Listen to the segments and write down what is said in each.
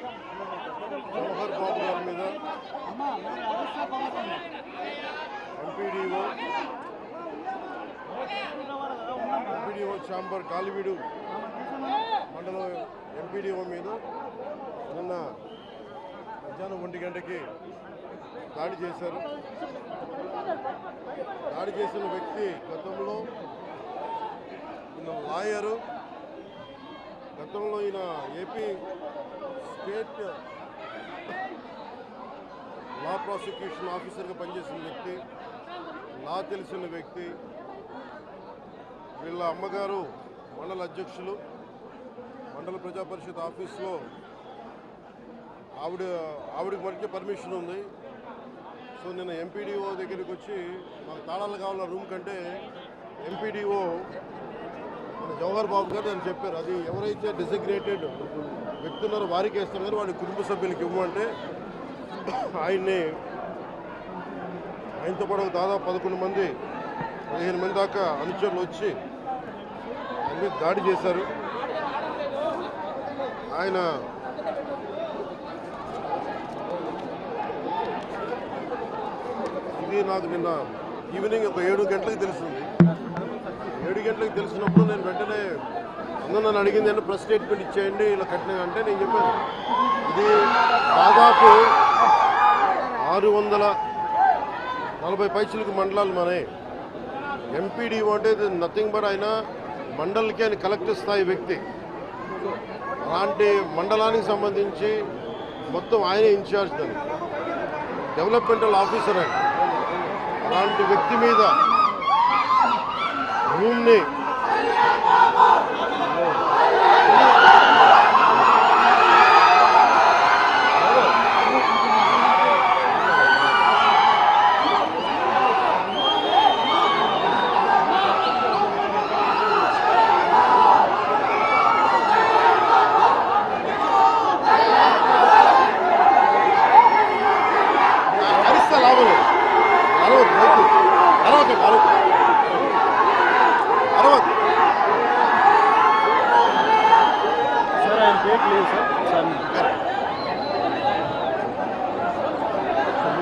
జవహర్ బాబు గారి మీద MPDO MPDO chamber కాలివీడు మండలం ఎంపీడీఓ మీద నిన్న మధ్యాహ్నం ఒంటి గంటకి దాడి చేశారు. దాడి చేసిన వ్యక్తి గతంలో లాయరు గతంలో ఈయన ఏపీ స్టేట్ లా ప్రాసిక్యూషన్ ఆఫీసర్గా పనిచేసిన వ్యక్తి లా తెలిసిన వ్యక్తి వీళ్ళ అమ్మగారు మండల అధ్యక్షులు మండల ప్రజా పరిషత్ ఆఫీస్లో ఆవిడ ఆవిడకి మరికే పర్మిషన్ ఉంది. సో నిన్న ఎంపీడీఓ దగ్గరికి వచ్చి మాకు తాళాలు కావాల రూమ్ కంటే? ఎంపీడీఓ జవహర్ బాబు గారు అని చెప్పారు అది ఎవరైతే డిసిగ్రేటెడ్ వ్యక్తులు వారికి వేస్తారు వాడి కుటుంబ సభ్యులకి ఇవ్వమంటే ఆయన్ని ఆయనతో పాటు దాదాపు పదకొండు మంది పదిహేను మంది దాకా అనుచరులు వచ్చి ఆయన మీద దాడి చేశారు. ఆయన ఇది నాకు నిన్న ఈవినింగ్ ఒక ఏడు గంటలకు తెలిసింది ఏడు గంటలకు తెలిసినప్పుడు నేను వెంటనే అందరూ నన్ను అడిగింది అంటే ప్రెస్ స్టేట్మెంట్ ఇచ్చేయండి ఇలా కట్టిన అంటే నేను చెప్పాను. ఇది దాదాపు ఆరు వందల నలభై పైసలకు మండలాలు మనే. ఎంపీడీ అంటే నథింగ్ బట్ ఆయన మండలికి ఆయన కలెక్టర్ స్థాయి వ్యక్తి. అలాంటి మండలానికి సంబంధించి మొత్తం ఆయనే ఇన్ఛార్జ్ దాన్ని. డెవలప్మెంటల్ ఆఫీసర్ ఆయన. అలాంటి వ్యక్తి మీద Rumney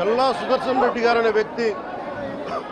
ఈ సుదర్శన్ రెడ్డి గారు అనే వ్యక్తి